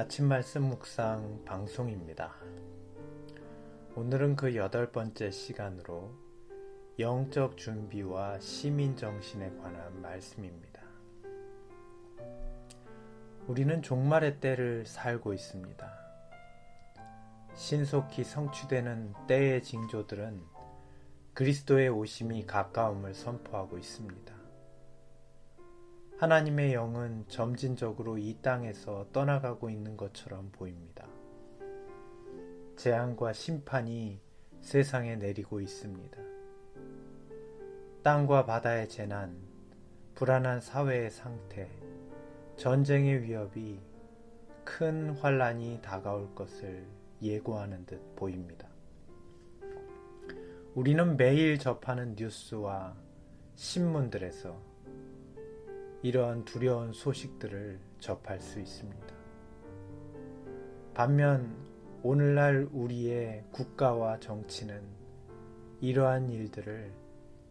아침 말씀 묵상 방송입니다. 오늘은 그 여덟 번째 시간으로 영적 준비와 시민 정신에 관한 말씀입니다. 우리는 종말의 때를 살고 있습니다. 신속히 성취되는 때의 징조들은 그리스도의 오심이 가까움을 선포하고 있습니다. 하나님의 영은 점진적으로 이 땅에서 떠나가고 있는 것처럼 보입니다. 재앙과 심판이 세상에 내리고 있습니다. 땅과 바다의 재난, 불안한 사회의 상태, 전쟁의 위협이 큰 환란이 다가올 것을 예고하는 듯 보입니다. 우리는 매일 접하는 뉴스와 신문들에서 이러한 두려운 소식들을 접할 수 있습니다. 반면 오늘날 우리의 국가와 정치는 이러한 일들을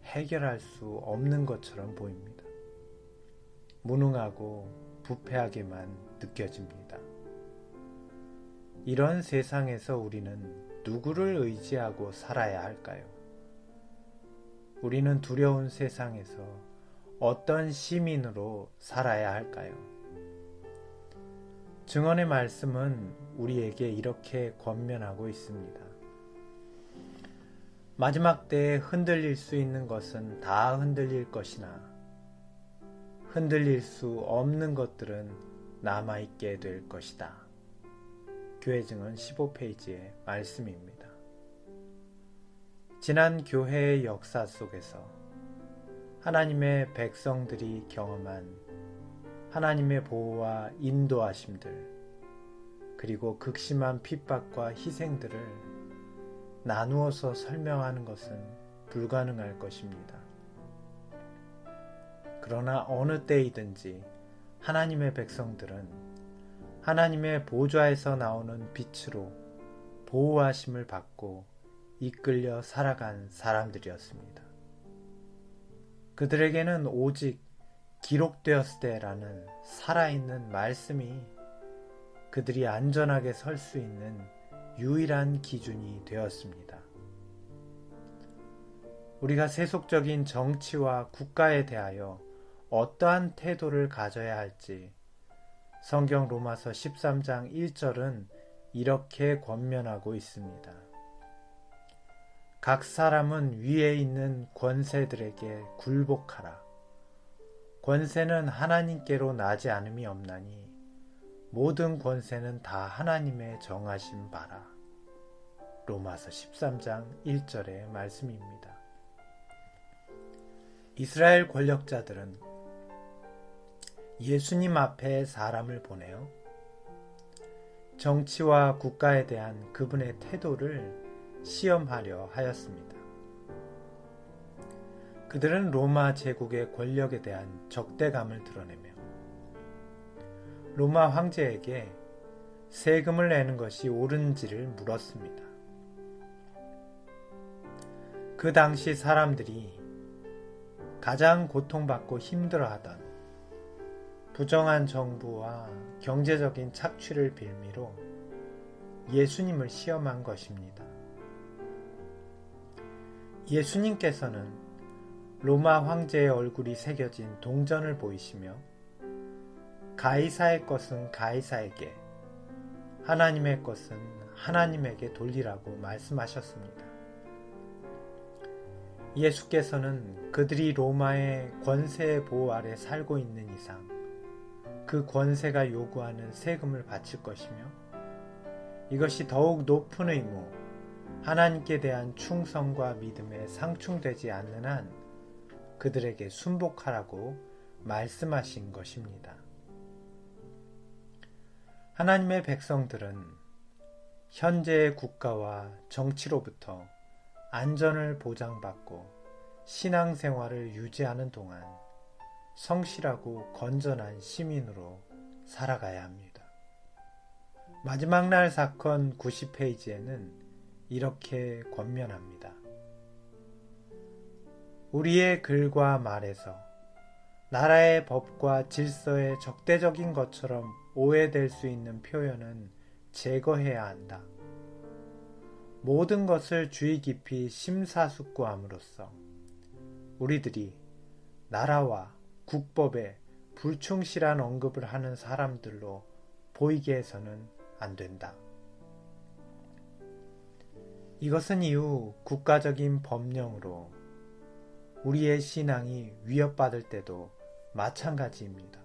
해결할 수 없는 것처럼 보입니다. 무능하고 부패하게만 느껴집니다. 이런 세상에서 우리는 누구를 의지하고 살아야 할까요? 우리는 두려운 세상에서 어떤 시민으로 살아야 할까요? 증언의 말씀은 우리에게 이렇게 권면하고 있습니다. 마지막 때에 흔들릴 수 있는 것은 다 흔들릴 것이나 흔들릴 수 없는 것들은 남아있게 될 것이다. 교회 증언 15페이지의 말씀입니다. 지난 교회의 역사 속에서 하나님의 백성들이 경험한 하나님의 보호와 인도하심들, 그리고 극심한 핍박과 희생들을 나누어서 설명하는 것은 불가능할 것입니다. 그러나 어느 때이든지 하나님의 백성들은 하나님의 보좌에서 나오는 빛으로 보호하심을 받고 이끌려 살아간 사람들이었습니다. 그들에게는 오직 기록되었을 때라는 살아있는 말씀이 그들이 안전하게 설 수 있는 유일한 기준이 되었습니다. 우리가 세속적인 정치와 국가에 대하여 어떠한 태도를 가져야 할지 성경 로마서 13장 1절은 이렇게 권면하고 있습니다. 각 사람은 위에 있는 권세들에게 굴복하라. 권세는 하나님께로 나지 않음이 없나니 모든 권세는 다 하나님의 정하신 바라. 로마서 13장 1절의 말씀입니다. 이스라엘 권력자들은 예수님 앞에 사람을 보내어 정치와 국가에 대한 그분의 태도를 시험하려 하였습니다. 그들은 로마 제국의 권력에 대한 적대감을 드러내며 로마 황제에게 세금을 내는 것이 옳은지를 물었습니다. 그 당시 사람들이 가장 고통받고 힘들어하던 부정한 정부와 경제적인 착취를 빌미로 예수님을 시험한 것입니다. 예수님께서는 로마 황제의 얼굴이 새겨진 동전을 보이시며 가이사의 것은 가이사에게 하나님의 것은 하나님에게 돌리라고 말씀하셨습니다. 예수께서는 그들이 로마의 권세의 보호 아래 살고 있는 이상 그 권세가 요구하는 세금을 바칠 것이며 이것이 더욱 높은 의무, 하나님께 대한 충성과 믿음에 상충되지 않는 한 그들에게 순복하라고 말씀하신 것입니다. 하나님의 백성들은 현재의 국가와 정치로부터 안전을 보장받고 신앙생활을 유지하는 동안 성실하고 건전한 시민으로 살아가야 합니다. 마지막 날 사건 90페이지에는 이렇게 권면합니다. 우리의 글과 말에서 나라의 법과 질서에 적대적인 것처럼 오해될 수 있는 표현은 제거해야 한다. 모든 것을 주의 깊이 심사숙고함으로써 우리들이 나라와 국법에 불충실한 언급을 하는 사람들로 보이게 해서는 안 된다. 이것은 이후 국가적인 법령으로 우리의 신앙이 위협받을 때도 마찬가지입니다.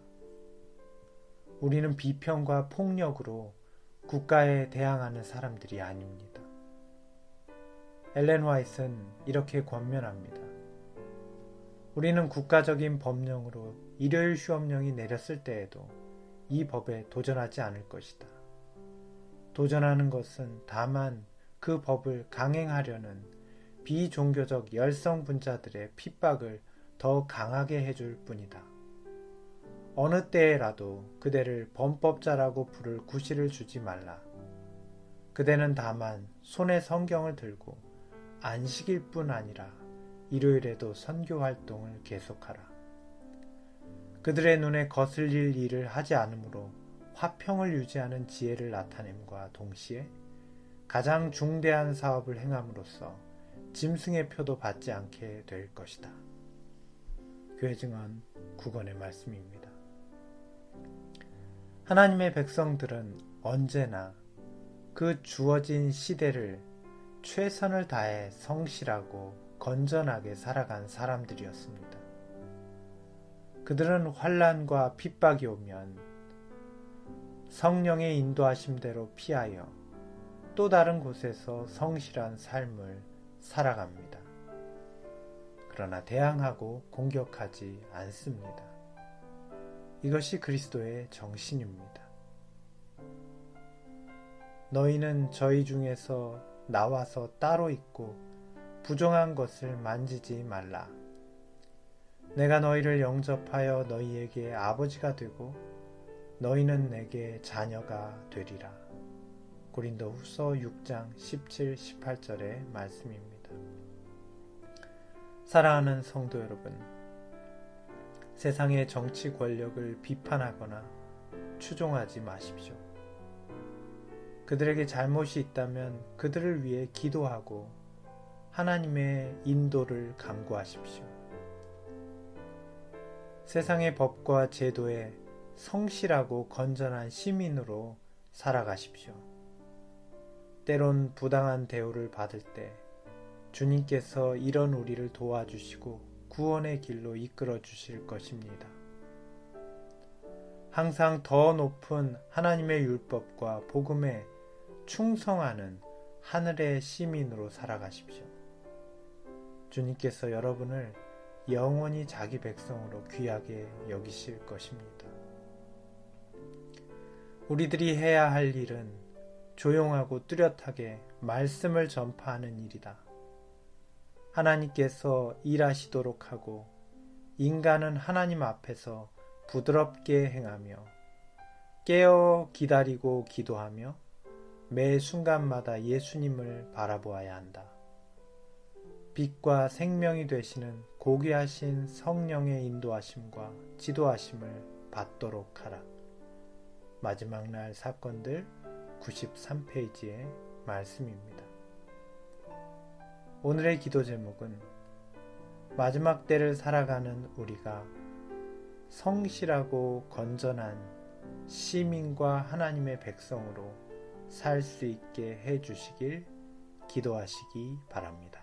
우리는 비평과 폭력으로 국가에 대항하는 사람들이 아닙니다. 엘렌 화이트는 이렇게 권면합니다. 우리는 국가적인 법령으로 일요일 휴업령이 내렸을 때에도 이 법에 도전하지 않을 것이다. 도전하는 것은 다만 그 법을 강행하려는 비종교적 열성 분자들의 핍박을 더 강하게 해줄 뿐이다. 어느 때에라도 그대를 범법자라고 부를 구실을 주지 말라. 그대는 다만 손에 성경을 들고 안식일 뿐 아니라 일요일에도 선교 활동을 계속하라. 그들의 눈에 거슬릴 일을 하지 않으므로 화평을 유지하는 지혜를 나타냄과 동시에 가장 중대한 사업을 행함으로써 짐승의 표도 받지 않게 될 것이다. 교회 증언 9권의 말씀입니다. 하나님의 백성들은 언제나 그 주어진 시대를 최선을 다해 성실하고 건전하게 살아간 사람들이었습니다. 그들은 환란과 핍박이 오면 성령의 인도하심대로 피하여 또 다른 곳에서 성실한 삶을 살아갑니다. 그러나 대항하고 공격하지 않습니다. 이것이 그리스도의 정신입니다. 너희는 저희 중에서 나와서 따로 있고 부정한 것을 만지지 말라. 내가 너희를 영접하여 너희에게 아버지가 되고 너희는 내게 자녀가 되리라. 고린도 후서 6장 17, 18절의 말씀입니다. 사랑하는 성도 여러분, 세상의 정치 권력을 비판하거나 추종하지 마십시오. 그들에게 잘못이 있다면 그들을 위해 기도하고 하나님의 인도를 강구하십시오. 세상의 법과 제도에 성실하고 건전한 시민으로 살아가십시오. 때론 부당한 대우를 받을 때 주님께서 이런 우리를 도와주시고 구원의 길로 이끌어 주실 것입니다. 항상 더 높은 하나님의 율법과 복음에 충성하는 하늘의 시민으로 살아가십시오. 주님께서 여러분을 영원히 자기 백성으로 귀하게 여기실 것입니다. 우리들이 해야 할 일은 조용하고 뚜렷하게 말씀을 전파하는 일이다. 하나님께서 일하시도록 하고 인간은 하나님 앞에서 부드럽게 행하며 깨어 기다리고 기도하며 매 순간마다 예수님을 바라보아야 한다. 빛과 생명이 되시는 고귀하신 성령의 인도하심과 지도하심을 받도록 하라. 마지막 날 사건들 93페이지의 말씀입니다. 오늘의 기도 제목은 마지막 때를 살아가는 우리가 성실하고 건전한 시민과 하나님의 백성으로 살 수 있게 해 주시길 기도하시기 바랍니다.